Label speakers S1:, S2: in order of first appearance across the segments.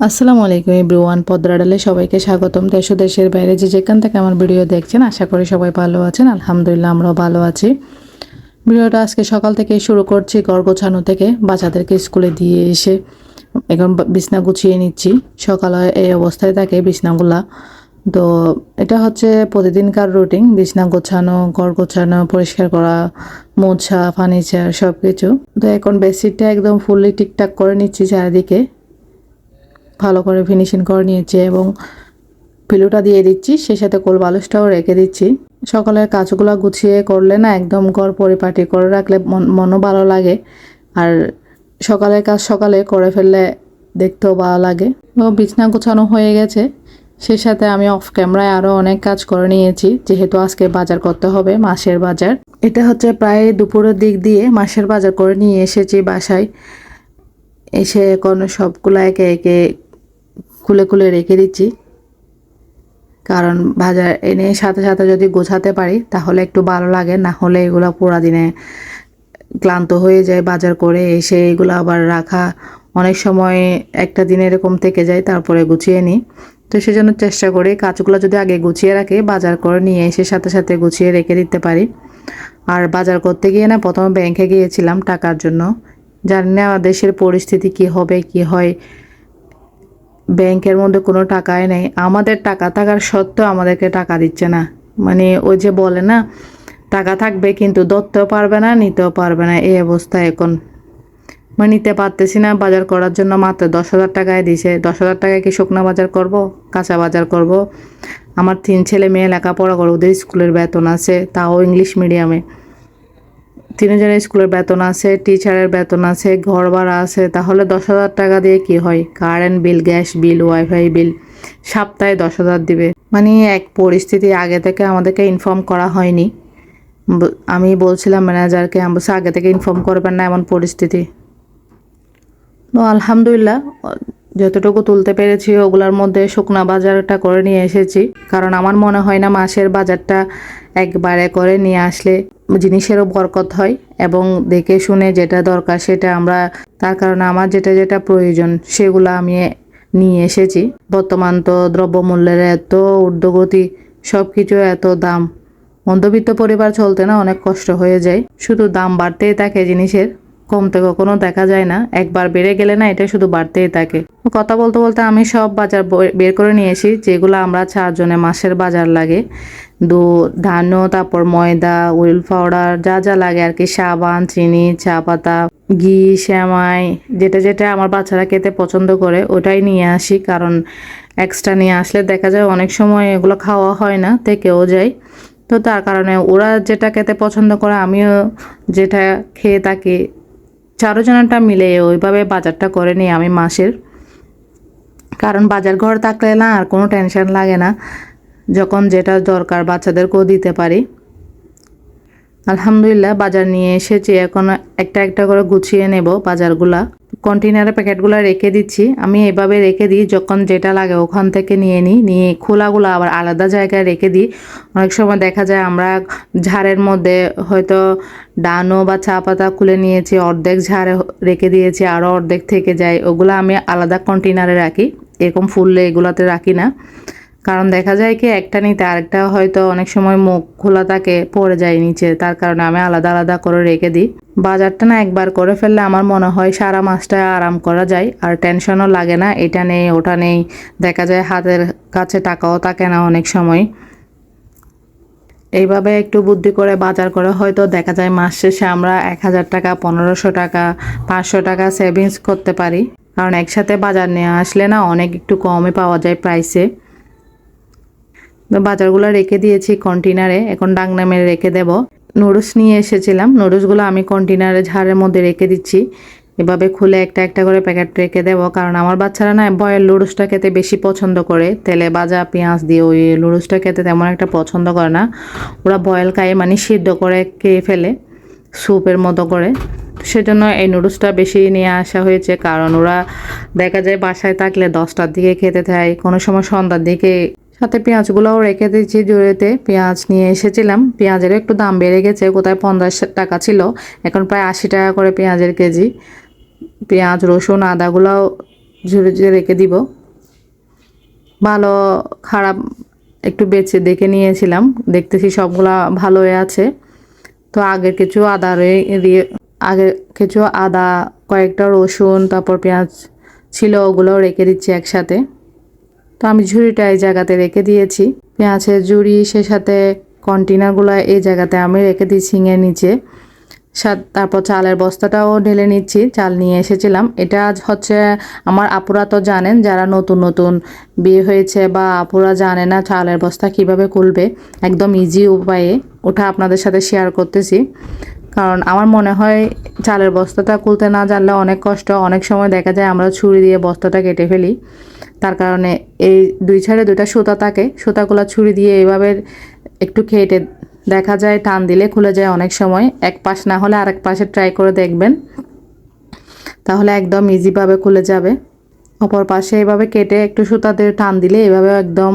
S1: আসসালামু আলাইকুম এভরিওয়ান পদ্রাডালে সবাইকে স্বাগতম। দেশ ও দেশের বাইরে যে যেখান থেকে আমার ভিডিও দেখছেন, আশা করি সবাই ভালো আছেন। আলহামদুলিল্লাহ, আমরাও ভালো আছি। ভিডিওটা আজকে সকাল থেকে শুরু করছি, ঘর গোছানো থেকে বাচ্চাদেরকে স্কুলে দিয়ে এসে এখন বিছনা গুছিয়ে নিচ্ছি। সকালে এই অবস্থায় থাকে বিছনাগুলা। তো এটা হচ্ছে প্রতিদিনকার রুটিন, বিছনা গোছানো, ঘর গোছানো, পরিষ্কার করা, মোছা, ফার্নিচার সব কিছু তো এখন বেডশিটটা একদম ফুললি ঠিকঠাক করে নিচ্ছি চারিদিকে। ভালো করে ফিনিশিং করে নিয়েছি এবং পিলুটা দিয়ে দিচ্ছি, সেই সাথে কোল বালিশটাও রেখে দিচ্ছি। সকালের কাজগুলো গুছিয়ে করলে না একদম ঘর পরিপাটি করে রাখলে মন, মনও ভালো লাগে। আর সকালের কাজ সকালে করে ফেললে দেখতেও ভালো লাগে। ও বিছনা গোছানো হয়ে গেছে। সেই সাথে আমি অফ ক্যামেরায় আরও অনেক কাজ করে নিয়েছি, যেহেতু আজকে বাজার করতে হবে, মাসের বাজার। এটা হচ্ছে প্রায় দুপুরের দিক দিয়ে মাসের বাজার করে নিয়ে এসেছি বাসায়। এসে এখন সবগুলো একে একে খুলে খুলে রেখে দিচ্ছি। কারণ বাজার এনে সাথে সাথে যদি গোছাতে পারি, তাহলে একটু ভালো লাগে। না হলে এগুলো পুরা দিনে ক্লান্ত হয়ে যায় বাজার করে, এসে এগুলো আবার রাখা অনেক সময় একটা দিন এরকম থেকে যায়, তারপরে গুছিয়ে নিই। তো সেজন্য চেষ্টা করি, কাজগুলো যদি আগে গুছিয়ে রাখি, বাজার করে নিয়ে এসে সাথে সাথে গুছিয়ে রেখে দিতে পারি। আর বাজার করতে গিয়ে না, প্রথমে ব্যাংকে গিয়েছিলাম টাকার জন্য। জানি না দেশের পরিস্থিতি কি হবে, কি হয়। ব্যাংকের মধ্যে কোনো টাকাই নেই। আমাদের টাকা থাকার সত্ত্বেও আমাদেরকে টাকা দিচ্ছে না। মানে ওই যে বলে না, টাকা থাকবে কিন্তু ধরতেও পারবে না, নিতেও পারবে না, এই অবস্থা এখন। মানে নিতে পারতেছি না, বাজার করার জন্য মাত্র দশ হাজার টাকায় দিছে। দশ হাজার টাকায় কি শুকনো বাজার করব, কাঁচা বাজার করব? আমার তিন ছেলে মেয়ে লেখাপড়া করে ওদের স্কুলের বেতন আছে, তাও ইংলিশ মিডিয়ামে। তিনজনের স্কুলের বেতন আছে, টিচারের বেতন আছে, ঘর ভাড়া আছে, তাহলে দশ হাজার টাকা দিয়ে কি হয়? Current bill, gas bill, wifi bill, সপ্তাহে দশ হাজার দিবে। মানে এক পরিস্থিতি আগে থেকে আমাদেরকে ইনফর্ম করা হয়নি। আমি বলছিলাম ম্যানেজারকে আমি বলছি, আগে থেকে ইনফর্ম করবেন না এমন পরিস্থিতি। তো আলহামদুলিল্লাহ, যতটুকু তুলতে পেরেছি, ওগুলোর মধ্যে শুকনা বাজারটা করে নিয়ে এসেছি। কারণ আমার মনে হয় না মাসের বাজারটা একবারে করে নিয়ে আসলে জিনিসেরও বরকত হয় এবং দেখে শুনে যেটা দরকার সেটা আমরা, তার কারণে আমার যেটা যেটা প্রয়োজন সেগুলো আমি নিয়ে এসেছি। বর্তমান তো দ্রব্যমূল্যের এত ঊর্ধ্বগতি সব কিছু এত দাম। মধ্যবিত্ত পরিবার চলতে না অনেক কষ্ট হয়ে যায়। শুধু দাম বাড়তেই থাকে জিনিসের, কমতে কখনো দেখা যায় না। একবার বেড়ে গেলে না এটা শুধু বাড়তেই থাকে। কথা বলতে বলতে আমি সব বাজার বের করে নিয়ে এসি যেগুলো আমরা চারজনে মাসের বাজার লাগে। দুধ ধানও তারপর ময়দা উইল পাউডার যা যা লাগে আর কি, সাবান, চিনি, চা পাতা, ঘি শ্যামাই যেটা যেটা আমার বাচ্চারা খেতে পছন্দ করে, ওটাই নিয়ে আসি। কারণ এক্সট্রা নিয়ে আসলে দেখা যায় অনেক সময় এগুলো খাওয়া হয় না, থেকেও যায়। তো তার কারণে ওরা যেটা খেতে পছন্দ করে, আমিও যেটা খেয়ে থাকি চারজনটা মিলে ওইভাবে বাজারটা করে নিই আমি মাসের। কারণ বাজার ঘর থাকলে না আর কোনো টেনশন লাগে না। যখন যেটা দরকার বাচ্চাদেরকেও দিতে পারি। আলহামদুলিল্লাহ, বাজার নিয়ে এসেছি। এখন একটা একটা করে গুছিয়ে নেব বাজারগুলা। কন্টেনারে প্যাকেটগুলো রেখে দিচ্ছি। আমি এভাবে রেখে দিই, যখন যেটা লাগে ওখান থেকে নিয়ে নিই। নিয়ে খোলাগুলো আবার আলাদা জায়গায় রেখে দিই। অনেক সময় দেখা যায় আমরা ঝাড়ের মধ্যে হয়তো ডানো বা চা পাতা খুলে নিয়েছি, অর্ধেক ঝাড়ে রেখে দিয়েছি, আরও অর্ধেক থেকে যায়। ওগুলো আমি আলাদা কন্টেনারে রাখি। এরকম ফুললে এগুলাতে রাখি না। কারণ দেখা যায় কি, একটা নিতে আরেকটা হয়তো অনেক সময় মুখ খোলা থাকে, পড়ে যায় নিচে। তার কারণে আমি আলাদা আলাদা করে রেখে দিই। বাজারটা না একবার করে ফেললে আমার মনে হয় সারা মাসটা আরাম করা যায়, আর টেনশনও লাগে না, এটা নেই, ওটা নেই। দেখা যায় হাতের কাছে টাকাও থাকে না অনেক সময়। এইভাবে একটু বুদ্ধি করে বাজার করে হয়তো দেখা যায় মাস শেষে আমরা এক হাজার টাকা, পনেরোশো টাকা, পাঁচশো টাকা সেভিংস করতে পারি। কারণ একসাথে বাজার নিয়ে আসলে না অনেক একটু কমে পাওয়া যায় প্রাইসে বাজারগুলো রেখে দিয়েছি কন্টেনারে এখন ডাংনা মেরে রেখে দেব। নুডলস নিয়ে এসেছিলাম, নুডলসগুলো আমি কন্টেনারে ঝাড়ের মধ্যে রেখে দিচ্ছি। এভাবে খুলে একটা একটা করে প্যাকেট রেখে দেব, কারণ আমার বাচ্চারা না বয়েল নুডলসটা খেতে বেশি পছন্দ করে। তেলে ভাজা, পেঁয়াজ দিয়ে ওই নুডলসটা খেতে তেমন একটা পছন্দ করে না। ওরা বয়েল খায় মানে সিদ্ধ করে খেয়ে ফেলে, স্যুপের মতো করে। সেজন্য এই নুডলসটা বেশি নিয়ে আসা হয়েছে, কারণ ওরা দেখা যায় বাসায় থাকলে দশটার দিকে খেতে চায়, কোনো সময় সন্ধ্যার দিকে সাথে পেঁয়াজগুলোও রেখে দিয়েছি জুড়েতে। পেঁয়াজ নিয়ে এসেছিলাম। পেঁয়াজেরও একটু দাম বেড়ে গেছে। কোথায় পঞ্চাশ টাকা ছিল। এখন প্রায় আশি টাকা করে পেঁয়াজের কেজি। পেঁয়াজ, রসুন, আদাগুলোও ঝুড়ে ঝুড়ে রেখে দিব। ভালো, খারাপ একটু বেছে দেখে নিয়েছিলাম। দেখতেছি সবগুলা ভালো হয়ে আছে। তো আগে কিছু আদা রে- দিয়ে আগে কিছু আদা, কয়েকটা রসুন, তারপর পেঁয়াজ ছিল, ওগুলোও রেখে দিচ্ছি একসাথে। তো আমি ঝুড়িটা এই জায়গাতে রেখে দিয়েছি। পেঁয়াজের ঝুড়ি, সে সাথে কন্টেনারগুলো এই জায়গাতে আমি রেখে দিই ছিঙের নিচে। তারপর চালের বস্তাটাও ঢেলে নিচ্ছি। চাল নিয়ে এসেছিলাম। এটা হচ্ছে আমার আপুরা তো জানেন, যারা নতুন নতুন বিয়ে হয়েছে বা আপুরা জানে না চালের বস্তা কীভাবে খুলবে, একদম ইজি উপায়ে। ওটা আপনাদের সাথে শেয়ার করতেছি। কারণ আমার মনে হয় চালের বস্তাটা খুলতে না জানলে অনেক কষ্ট, অনেক সময় দেখা যায় আমরা ছুরি দিয়ে বস্তাটা কেটে ফেলি। তার কারণে এই দুই ছাড়ে দুইটা সুতা থাকে, সুতাগুলো ছুরি দিয়ে এইভাবে একটু কেটে দেখা যায়, টান দিলে খুলে যায় অনেক সময়। এক পাশ না হলে আরেক পাশে ট্রাই করে দেখবেন। তাহলে একদম ইজিভাবে খুলে যাবে। অপর পাশে এভাবে কেটে একটু সুতা দিয়ে টান দিলে এভাবে একদম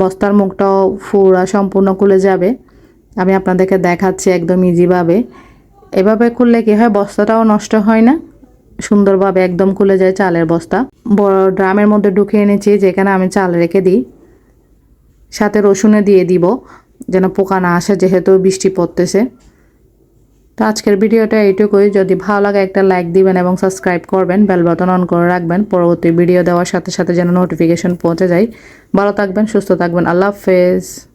S1: বস্তার মুখটাও ফুরা সম্পূর্ণ খুলে যাবে। আমি আপনাদেরকে দেখাচ্ছি একদম ইজিভাবে এভাবে খুললে কি হয়? বস্তাটাও নষ্ট হয় না? সুন্দরভাবে একদম খুলে যায় চালের বস্তা। বড় ড্রামের মধ্যে ঢুকিয়ে এনেছি, যেখানে আমি চাল রেখে দিই। সাথে রসুনে দিয়ে দিব, যেন পোকা না আসে, যেহেতু বৃষ্টি পড়তেছে। তো আজকের ভিডিওটা এইটুকুই। যদি ভালো লাগে একটা লাইক দিবেন এবং সাবস্ক্রাইব করবেন, বেল বাটন অন করে রাখবেন। পরবর্তী ভিডিও দেওয়ার সাথে সাথে যেন নোটিফিকেশন পৌঁছে যায়। ভালো থাকবেন, সুস্থ থাকবেন। আল্লাহ হাফেজ।